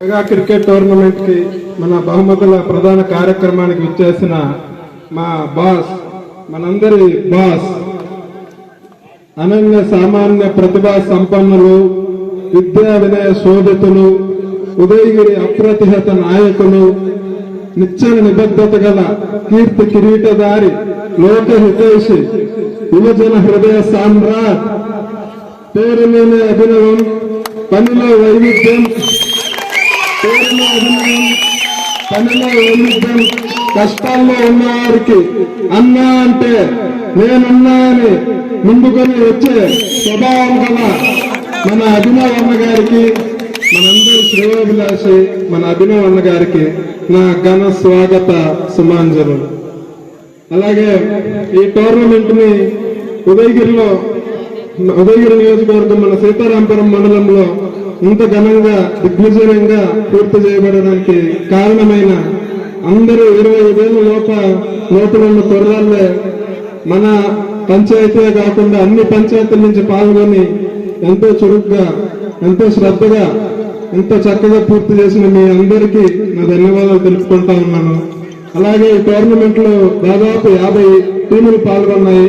Mega cricket టోర్నమెంట్కి మన బహుమతుల ప్రధాన కార్యక్రమానికి విచ్చేసిన మా బాస్ మనందరి బాస్ అనన్య సామాన్య ప్రతిభా సంపన్నులు విద్యా వినయ శోధితులు ఉదయగిరి అప్రతిహత నాయకులు నిశ్చల నిబద్ధత గల కీర్తి కిరీటదారి లోక హితేషి యువజన హృదయ సామ్రాట్ పేరు అభినవం పనిలో వైవిధ్యం పేరులో అభినయం పనిలో వైవిధ్యం కష్టాల్లో ఉన్నవారికి అన్నా అంటే నేనున్నా అని ముందుకొని వచ్చే స్వభావం గల మన అభినవ్ అన్న గారికి మనందరి శ్రేయోభిలాషి మన అభినవ్ అన్న గారికి నా ఘన స్వాగత సుమాంజలు అలాగే ఈ టోర్నమెంట్ని ఉదయగిరిలో ఉదయగిరి నియోజకవర్గం మన సీతారాంపురం మండలంలో ఇంత ఘనంగా దిగ్విజయంగా పూర్తి చేయబడడానికి కారణమైన అందరూ ఇరవై ఐదేళ్ళ లోప లోపల ఉన్న కుర్రాళ్ళే మన పంచాయతీ కాకుండా అన్ని పంచాయతీల నుంచి పాల్గొని ఎంతో చురుగ్గా ఎంతో శ్రద్ధగా ఎంతో చక్కగా పూర్తి చేసిన మీ అందరికీ నా ధన్యవాదాలు తెలుపుకుంటా ఉన్నాను. అలాగే ఈ టోర్నమెంట్లో దాదాపు యాభై టీములు పాల్గొన్నాయి.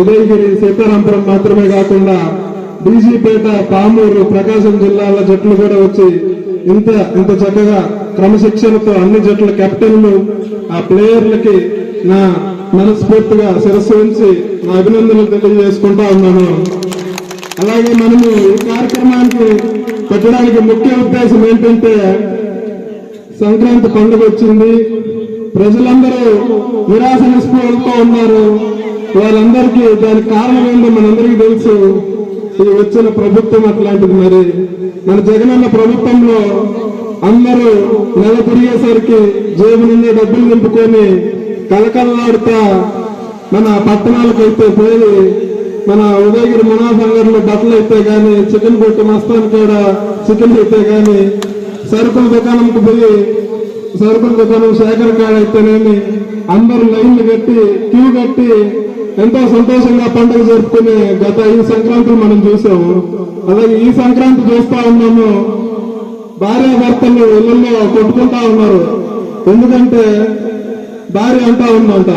ఉదయగిరి సీతారాంపురం మాత్రమే కాకుండా బీజీపేట పామూరు ప్రకాశం జిల్లాల జట్లు కూడా వచ్చి ఇంత ఇంత చక్కగా క్రమశిక్షణతో అన్ని జట్ల కెప్టెన్లు ఆ ప్లేయర్లకి నా మనస్ఫూర్తిగా శిరస్సు ఉంచి నా అభినందనలు తెలియజేసుకుంటా ఉన్నాను. అలాగే మనము ఈ కార్యక్రమానికి పెట్టడానికి ముఖ్య ఉద్దేశం ఏంటంటే సంక్రాంతి పండుగ వచ్చింది. ప్రజలందరూ నిరాశ నిస్పృహలతో ఉన్నారు. వాళ్ళందరికీ దానికి కారణం ఏంటో మనందరికీ తెలుసు. ఈ వచ్చిన ప్రభుత్వం అట్లాంటిది మరి. మన జగనన్న ప్రభుత్వంలో అందరూ నెల తిరిగేసరికి జేబు నుండి డబ్బులు నింపుకొని కలకలలాడుతా మన పట్టణాలకు అయితే పోయి మన ఉదయగిరి మునాసంగర్లో బట్టలు అయితే కానీ చికెన్ కొట్టు మస్తాన్ కూడా చికెన్ అయితే కానీ సరుకుల దుకాణంకు పోయి సరుకుల దుకాణం శేఖర్ కాడ అయితేనేమి అందరూ లైన్లు కట్టి క్యూ కట్టి ఎంతో సంతోషంగా పండుగ జరుపుకునే గత ఈ సంక్రాంతి మనం చూసాము. అలాగే ఈ సంక్రాంతి చూస్తా ఉన్నాము. భార్య భర్తలు ఇళ్ళలో కొట్టుకుంటా ఉన్నారు. ఎందుకంటే భార్య అంటా ఉందంట.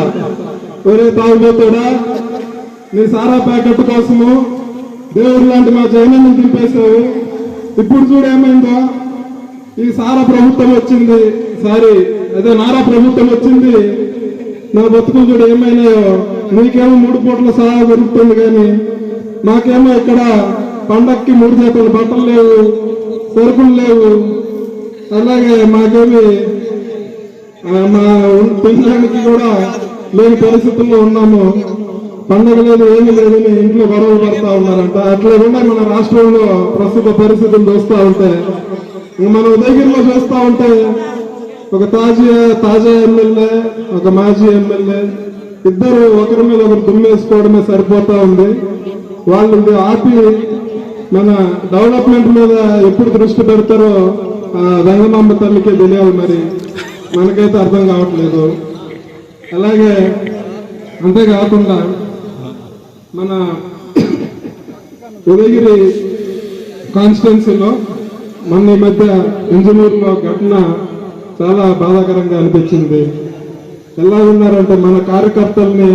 ఒరే తాగుబోతాడా నీ సారా ప్యాకెట్ కోసము దేవుడు లాంటి మా జగనన్ని దింపేశావు. ఇప్పుడు చూడేమైందో ఈ సారా ప్రభుత్వం వచ్చింది. సారీ అదే నారా ప్రభుత్వం వచ్చింది. నా బతుకులు చూడు ఏమైనాయో. నీకేమో మూడు పూట్ల సహా దొరుకుతుంది కానీ మాకేమో ఇక్కడ పండక్కి మూడు చేపలు బట్టలు లేవు సరుకులు లేవు. అలాగే మాకేమి మా తినడానికి కూడా లేని పరిస్థితుల్లో ఉన్నాము. పండగ లేదు ఏమీ లేదని ఇంట్లో గొడవలు పడతా ఉన్నారంట. అట్లా ఉన్నాయి మన రాష్ట్రంలో ప్రస్తుత పరిస్థితులు చూస్తూ ఉంటే మన ఉదయగిరిలో చూస్తూ ఉంటే ఒక తాజా తాజా ఎమ్మెల్యే ఒక మాజీ ఎమ్మెల్యే ఇద్దరు ఒకరి మీద ఒకరు దుమ్మేసుకోవడమే సరిపోతా ఉంది. వాళ్ళు ఆపి మన డెవలప్మెంట్ మీద ఎప్పుడు దృష్టి పెడతారో రంగమాంబ తల్లికే తెలియాలి మరి. మనకైతే అర్థం కావట్లేదు. అలాగే అంతేకాకుండా మన ఉదయగిరి కాన్స్టిట్యున్సీలో మన ఈ మధ్య ఇంజనీర్లో ఘటన చాలా బాధాకరంగా అనిపించింది. ఎలా ఉన్నారంటే మన కార్యకర్తల్ని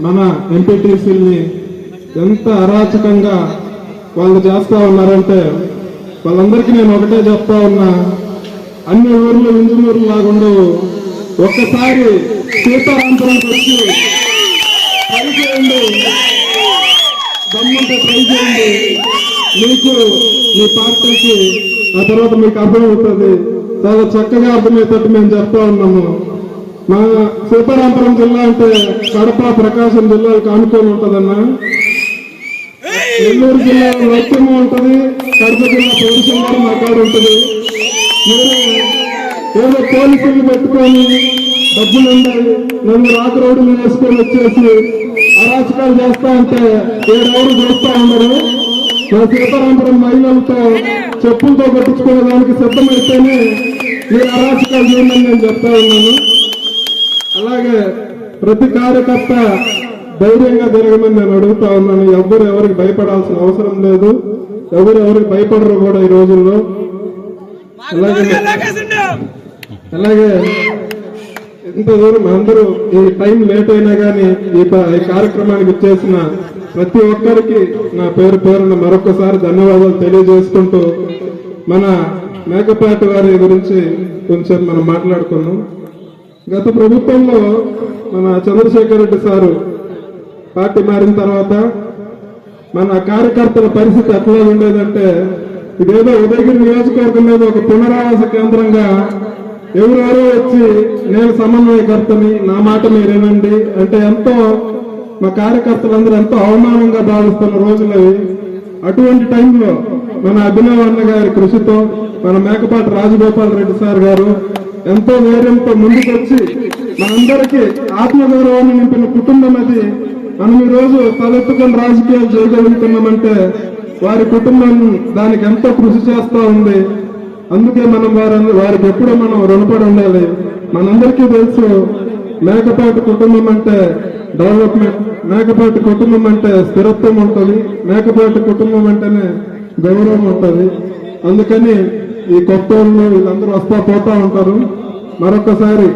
మన ఎంపీటీసీల్ని ఎంత అరాచకంగా వాళ్ళు చేస్తూ ఉన్నారంటే వాళ్ళందరికీ నేను ఒకటే చెప్తా ఉన్నా అన్ని ఊర్లు ఇంజనీర్లు లాగుండవు ఒక్కసారి సీతారాంపురంకి వచ్చి ట్రై చేయండి. దమ్ముంటే ట్రై చేయండి. మీకు మీ పార్టీకి ఆ తర్వాత మీకు అర్థమవుతుంది. చాలా చక్కగా అర్థమయ్యేటట్టు మేము చెప్తా ఉన్నాము. మా సీతారాంపురం జిల్లా అంటే కడప ప్రకాశం జిల్లాలకు ఆనుకొని ఉంటదన్నా. నెల్లూరు జిల్లా వైద్యము ఉంటుంది కడప జిల్లా పౌరుషం కూడా మా కాడ ఉంటుంది. మీరు ఏదో పోలీసులు పెట్టుకొని డబ్బులు ఉండాలి నన్ను రాక రోడ్లు వేసుకొని వచ్చేసి అరాచకాలు చేస్తా ఉంటే ఏడెవరు చేస్తా ఉండరు. మా సీతారాంపురం మహిళలతో చెప్పులతో కొట్టించుకునే దానికి సిద్ధమైతేనే మీరు అరాచకాలు చేయమని నేను చెప్తా ఉన్నాను. అలాగే ప్రతి కార్యకర్త ధైర్యంగా జరగమని నేను అడుగుతా ఉన్నాను. ఎవరు ఎవరికి భయపడాల్సిన అవసరం లేదు. ఎవరు ఎవరికి భయపడరు కూడా ఈ రోజుల్లో. అలాగే అలాగే ఇంత దూరం అందరూ ఈ టైం లేట్ అయినా కానీ ఈ కార్యక్రమానికి ఇచ్చేసిన ప్రతి ఒక్కరికి నా పేరు పేరున మరొకసారి ధన్యవాదాలు తెలియజేసుకుంటూ మన మేకపాటి వారి గురించి కొంచెం మనం మాట్లాడుకున్నాం గత ప్రభుత్వంలో మన చంద్రశేఖర్ రెడ్డి సారు పార్టీ మారిన తర్వాత మన కార్యకర్తల పరిస్థితి ఎట్లా ఉండేదంటే ఇదేదో ఉదయగిరి నియోజకవర్గం మీద ఒక పునరావాస కేంద్రంగా ఎవరెవరో వచ్చి నేను సమన్వయకర్తని నా మాట మీరేనండి అంటే ఎంతో మా కార్యకర్తలందరూ ఎంతో అవమానంగా భావిస్తున్న రోజులు అటువంటి టైంలో మన అభినవ్ అన్న గారి కృషితో మన మేకపాటి రాజగోపాల్ రెడ్డి సార్ గారు ఎంతో ధైర్యంతో ముందుకొచ్చి మనందరికీ ఆత్మగౌరవాన్ని నింపిన కుటుంబం అది. మనం ఈరోజు తలెత్తుకొని రాజకీయాలు చేయగలుగుతున్నామంటే వారి కుటుంబం దానికి ఎంతో కృషి చేస్తూ ఉంది. అందుకే మనం వారి వారికి ఎప్పుడూ మనం రుణపడి ఉండాలి. మనందరికీ తెలుసు మేకపాటి కుటుంబం అంటే డెవలప్మెంట్ మేకపాటి కుటుంబం అంటే స్థిరత్వం ఉంటుంది. మేకపాటి కుటుంబం అంటేనే గౌరవం ఉంటుంది. అందుకని ఈ కొత్త వాళ్ళు వీళ్ళందరూ వస్తా పోతా ఉంటారు. మరొకసారి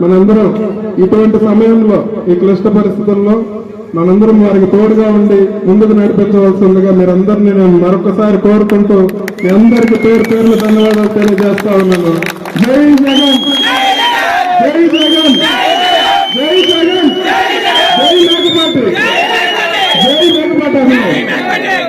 మనందరం ఇటువంటి సమయంలో ఈ క్లిష్ట పరిస్థితుల్లో మనందరం వారికి తోడుగా ఉండి ముందుకు నడిపించవలసిందిగా మీరందరినీ నేను మరొకసారి కోరుకుంటూ మీ అందరికీ పేరు పేర్లు ధన్యవాదాలు తెలియజేస్తా ఉన్నాను జై జగన్ జై జగన్ జై జగన్ జై మేకపాటి జై మేకపాటి